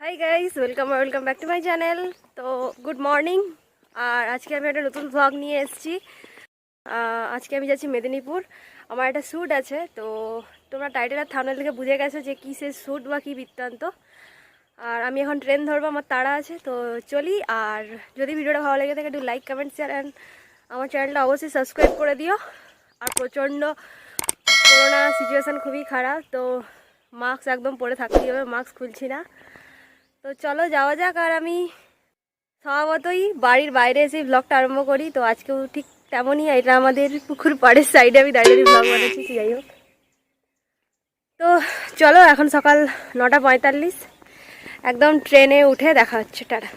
Hi guys welcome welcome back to my channel তো good morning আর আজকে আমি একটা নতুন ব্লগ নিয়ে এসেছি। আজকে আমি যাচ্ছি মেদিনীপুর। আমার একটা শ্যুট আছে, তো তোমরা টাইটেল আর থামনেল থেকে বুঝে গেছো যে কী সে শ্যুট বা কী বৃত্তান্ত। আর আমি এখন ট্রেন ধরবো, আমার তাড়া আছে, তো চলি। আর যদি ভিডিওটা ভালো লেগে থাকে, একটু লাইক কমেন্ট শেয়ার অ্যান্ড আমার চ্যানেলটা অবশ্যই সাবস্ক্রাইব করে দিও। আর প্রচণ্ড করোনা সিচুয়েশান খুবই খারাপ, তো মাস্ক একদম পরে থাকতেই হবে মাস্ক খুলছি না। তো চলো যাওয়া যাক, আর আমি স্বভাবতই বাড়ির বাইরে এসে ব্লগটা আরম্ভ করি। তো আজকেও ঠিক তেমনই এটা আমাদের পুকুর পাড়ের সাইডে আমি দাঁড়িয়ে ব্লগ বানাচ্ছি যাই হোক। তো চলো, এখন সকাল নটা পঁয়তাল্লিশ। একদম ট্রেনে উঠে দেখা হচ্ছে, টাটা।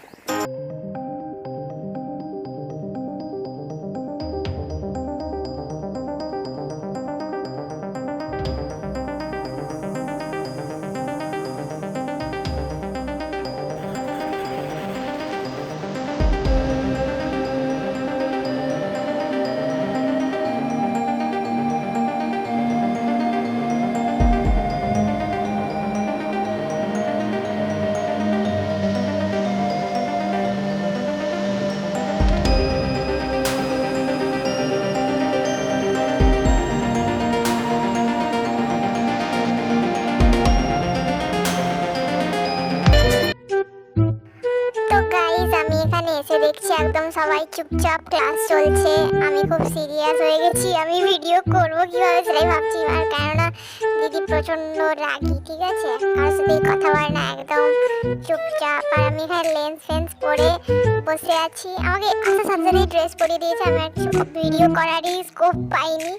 একদম সবাই চুপচাপ ক্লাস চলছে। আমি খুব সিরিয়াস হয়ে গেছি। আমি ভিডিও করব কীভাবে সেটাই ভাবছি। আর কেননা দিদি প্রচণ্ড রাগী, ঠিক আছে? কারোর সাথেই কথা বলে না, একদম চুপচাপ। আর আমি এখানে লেন্স ফেন্স পরে বসে আছি। আমাকে আসার সাথে ড্রেস পরিয়ে দিয়েছে। আমি আর ভিডিও করারই স্কোপ পাইনি।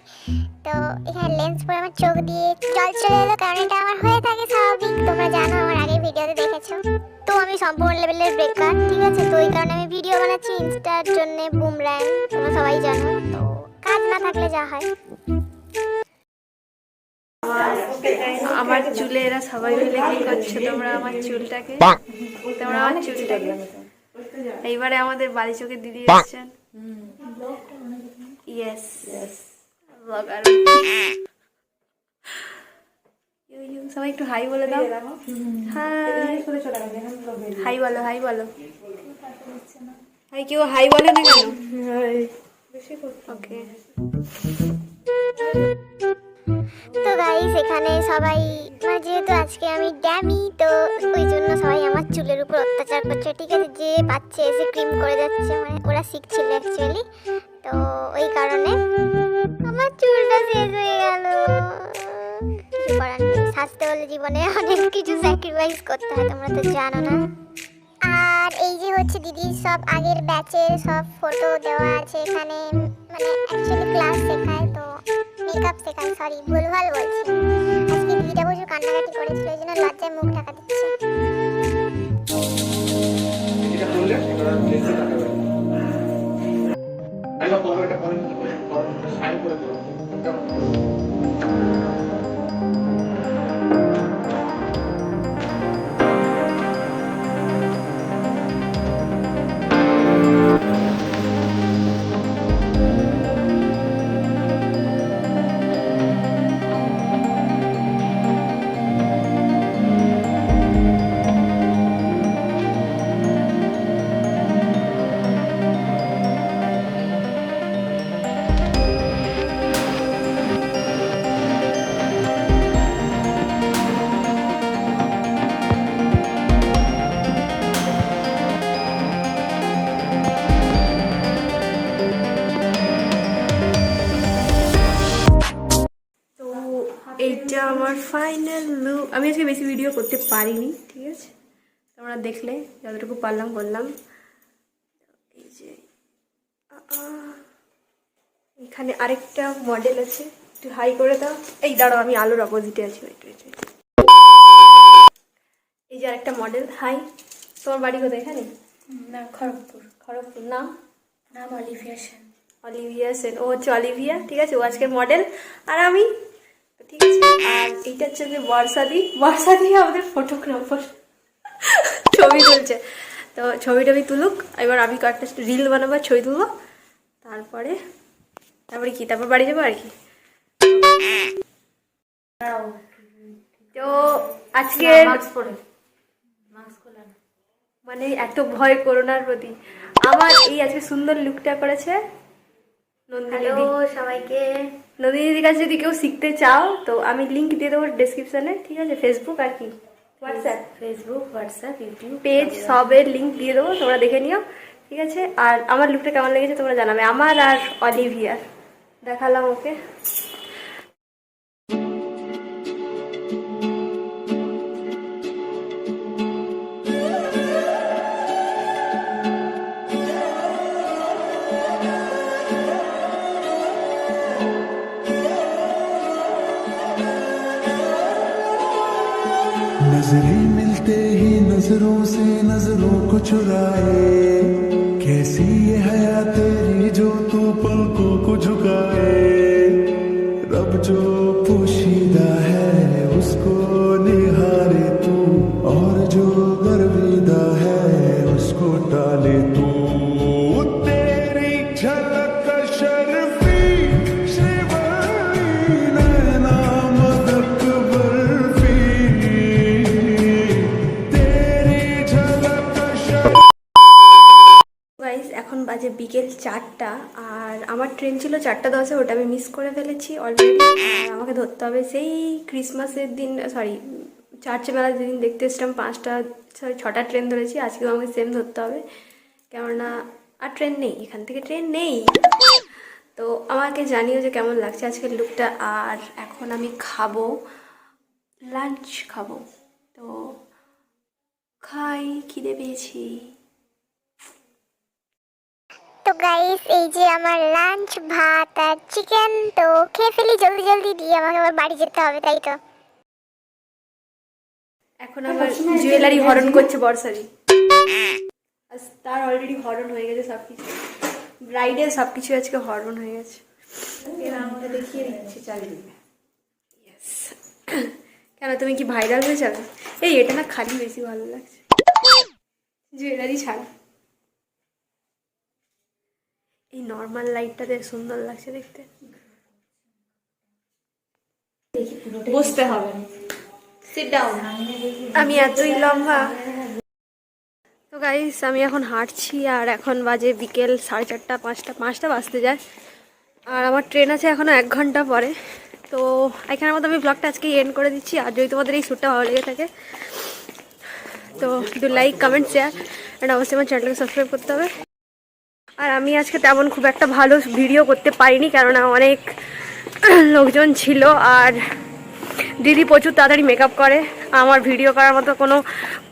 তো এখানে লেন্স পরে আমার চোখ দিয়ে জল চলে এলো। কারণ এটা আমার হয়ে থাকে স্বাভাবিক। তোমরা জানো, আমার আগের ভিডিওতে দেখেছ। তো আমি সম্পূর্ণ লেভেলের বেকার ঠিক আছে? তো এই কারণে আমি ভিডিও বানাচ্ছি ইনস্টার জন্য বুমর্যাং তোমরা সবাই জানো তো কাজ না থাকলে যা হয়। আমার চুলে এরা সবাই মিলে কি করছ? তোমরা আমার চুলটাকে? তোমরা আমার চুলটাকে? এইবারে আমাদের বাড়ি চোখে দিদি এসছেন। ইয়েস ব্লগার সবাই একটু হাই বলে দাও। হাই হাই বলো হাই বলো। হাই কেউ হাই বলে না কেন? ওকে তো গাইস এখানে সবাই মানে যেহেতু আজকে আমি ড্যামি তো ওই জন্য সবাই আমার চুলের উপর অত্যাচার করছে। ঠিক আছে যে পাচ্ছে এসে ক্রিম করে যাচ্ছে মানে ওরা শিখছিল অ্যাকচুয়ালি তো ওই কারণে আমার চুলটা শেষ হয়ে গেল। কিছু করার নেই? সাজতে হলে জীবনে অনেক কিছু স্যাক্রিফাইস করতে হয় তোমরা তো জানো না। আর এই যে হচ্ছে দিদির সব আগের ব্যাচের সব ফটো দেওয়া আছে এখানে মানে অ্যাকচুয়ালি ক্লাস শেখায়, তো মেকআপ শেখায় সরি ভুলভাল বলছি। আজকে দিদিটা প্রচুর কান্নাকাটি করেছিল, এই জন্য লজ্জায় মুখ ঢাকা দিচ্ছে এটা আমার ফাইনাল লুক আমি আজকে বেশি ভিডিও করতে পারিনি ঠিক আছে? তোমরা দেখলে যতটুকু পারলাম বললাম এই যে এখানে আরেকটা মডেল আছে একটু হাই করে দাও। এই দাঁড়াও আমি আলোর অপোজিটে আছি. এই যে আরেকটা মডেল হাই তোমার বাড়ি কোথায় এখানে? না খড়গপুর। খড়গপুর নাম? নাম অলিভিয়া সেন। অলিভিয়া সেন। ও হচ্ছে অলিভিয়া ঠিক আছে? ও আজকের মডেল আর আমি ঠিক আছে? আর এইটা হচ্ছে যে বর্ষাদি। বর্ষাদি আমাদের ফটোগ্রাফার ছবি তুলছে। তো ছবি টবি তুলুক। এবার আমি কয়েকটা রিল বানাবো ছবি তুলবো। তারপরে তারপরে কি? তারপর বাড়ি যাব আর কি? তো খোলা মানে এত ভয় করোনার প্রতি। আমার এই আজকে সুন্দর লুকটা করেছে নন্দিনী সবাইকে। দিদির কাছে যদি কেউ শিখতে চাও তো আমি লিঙ্ক দিয়ে দেবো ডেসক্রিপশনে ঠিক আছে? ফেসবুক আর কি? WhatsApp Facebook WhatsApp YouTube page সবের লিঙ্ক দিয়ে দেবো তোমরা দেখে নিও ঠিক আছে? আর আমার লুকটা কেমন লেগেছে তোমরা জানাবে। আমার আর অলিভিয়ার দেখালাম ওকে। नज़रें मिलते ही नज़रों से नज़रों को चुराए। कैसी ये हया तेरी जो तू पलकों को झुकाए? रब जो पोशीदा है ট্রেন ছিল চারটা দশে, ওটা আমি মিস করে ফেলেছি অলরেডি আমাকে ধরতে হবে সেই ক্রিসমাসের দিন সরি চার্চে মেলা যেদিন দেখতে এসছিলাম, পাঁচটা সরি ছটা ট্রেন ধরেছি, আজকেও আমাকে সেম ধরতে হবে। কেননা, আর ট্রেন নেই, এখান থেকে ট্রেন নেই। তো আমাকে জানিও যে কেমন লাগছে আজকের লুকটা আর এখন আমি খাব লাঞ্চ খাব। তো, খাই, খিদে পেয়েছি। গাইস এই যে আমার লাঞ্চ ভাত আর চিকেন তো খেয়ে ফেলি, জলদি জলদি দিয়ে আমাকে আবার বাড়ি যেতে হবে, তাই তো? এখন আমার জুয়েলারি হরণ করছে বর্ষারি তার অলরেডি হরণ হয়ে গেছে সব কিছু ব্রাইডের সব কিছু আজকে হরণ হয়ে গেছে। আমাকে দেখিয়ে দিচ্ছে. কেন, তুমি কি ভাইরাল হয়ে যাবে? এই, এটা না খালি বেশি ভালো লাগছে। জুয়েলারি ছাড়া। এই নর্মাল লাইটটা লাইটটাতে সুন্দর লাগছে দেখতে। বসতে হবে। সিট ডাউন আমি এতই লম্বা। তো গাইস আমি এখন হাঁটছি আর এখন বাজে বিকেল সাড়ে চারটা পাঁচটা পাঁচটা বাজতে যায়। আর আমার ট্রেন আছে এখনও এক ঘণ্টা পরে। তো এখানের মধ্যে আমি ব্লগটা আজকে এন্ড করে দিচ্ছি। আর যদি তোমাদের এই শ্যুটটা ভালো লেগে থাকে তো একটু লাইক কমেন্ট শেয়ার অ্যান্ড অবশ্যই আমার চ্যানেলকে সাবস্ক্রাইব করতে হবে। আর আমি আজকে তেমন খুব একটা ভালো ভিডিও করতে পারিনি, কেননা অনেক লোকজন ছিল আর দিদি প্রচুর তাড়াতাড়ি মেকআপ করে। আমার ভিডিও করার মতো কোনো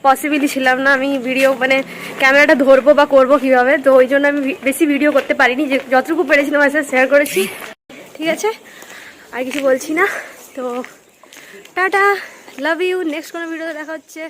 পসিবিলি ছিলাম না। আমি ভিডিও মানে ক্যামেরাটা ধরবো বা করব কীভাবে? তো ওই জন্য আমি বেশি ভিডিও করতে পারিনি। যে যতটুকু পেরেছিলাম সাথে শেয়ার করেছি। ঠিক আছে? আর কিছু বলছি না। তো টাটা। লাভ ইউ নেক্সট কোনো ভিডিওতে দেখা হচ্ছে।